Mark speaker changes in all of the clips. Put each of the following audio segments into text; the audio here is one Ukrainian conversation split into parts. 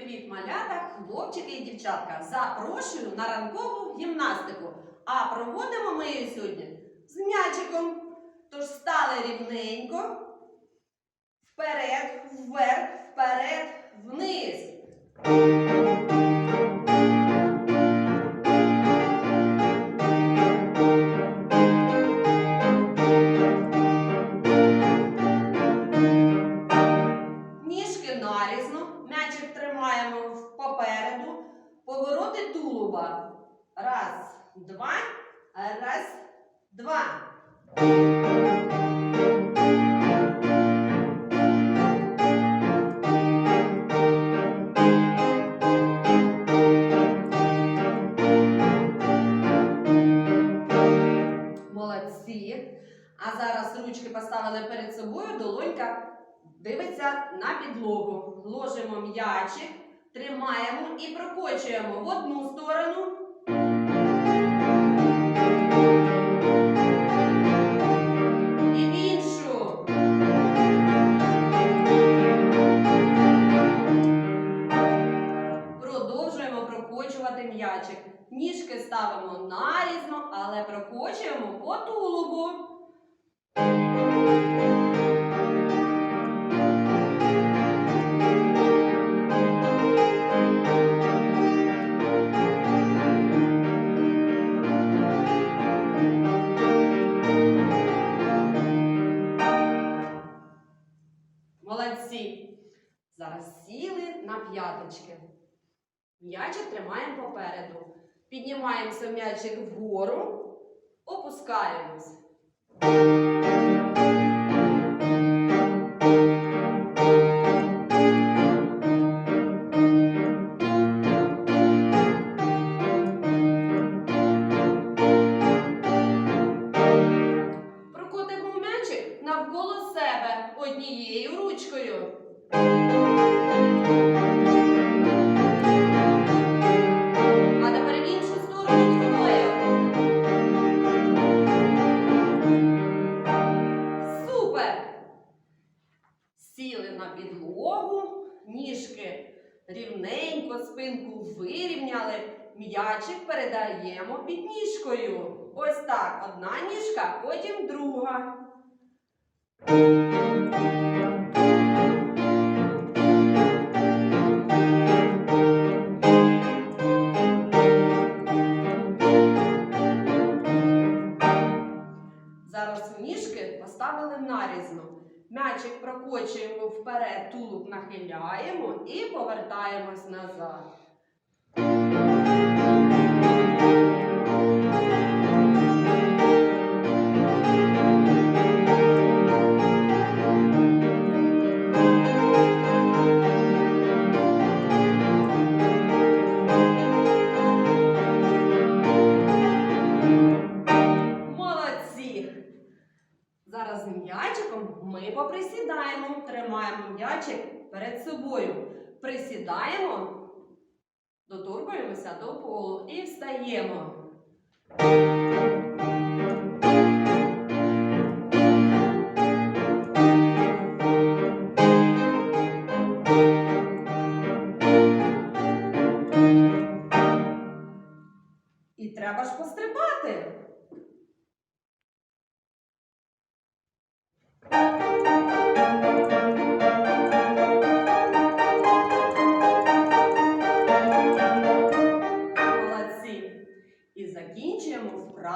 Speaker 1: Привіт, малята, хлопчики і дівчатка. Запрошую на ранкову гімнастику. А проводимо ми її сьогодні з м'ячиком. Тож стали рівненько. Вперед, вверх, вперед, повороти тулуба. Раз, два, раз, два. Молодці. А зараз ручки поставили перед собою, долонька дивиться на підлогу. Ложимо м'ячик, тримаємо і прокочуємо в одну сторону. Ніжки ставимо нарізно, але прокочуємо по тулубу. Молодці. Зараз сіли на п'яточки. М'ячик тримаємо попереду. Піднімаємося м'ячик вгору, опускаємось. Однією ручкою. А тепер в іншу сторону. Супер! Сіли на підлогу, ніжки рівненько, спинку вирівняли, м'ячик передаємо під ніжкою. Ось так. Одна ніжка, потім друга. Зараз ніжки поставили нарізно. М'ячик прокочуємо вперед, тулуб нахиляємо і повертаємось назад. Ми поприсідаємо, тримаємо м'ячик перед собою. Присідаємо, доторкуємося до полу і встаємо.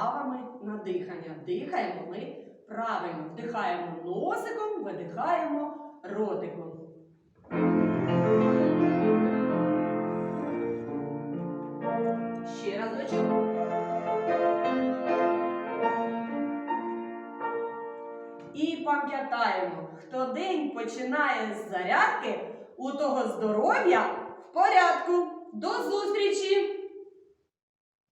Speaker 1: Закінчуємо на дихання. Дихаємо ми правильно. Вдихаємо носиком, видихаємо ротиком. Ще разочок. І пам'ятаємо, хто день починає з зарядки, у того здоров'я в порядку. До зустрічі!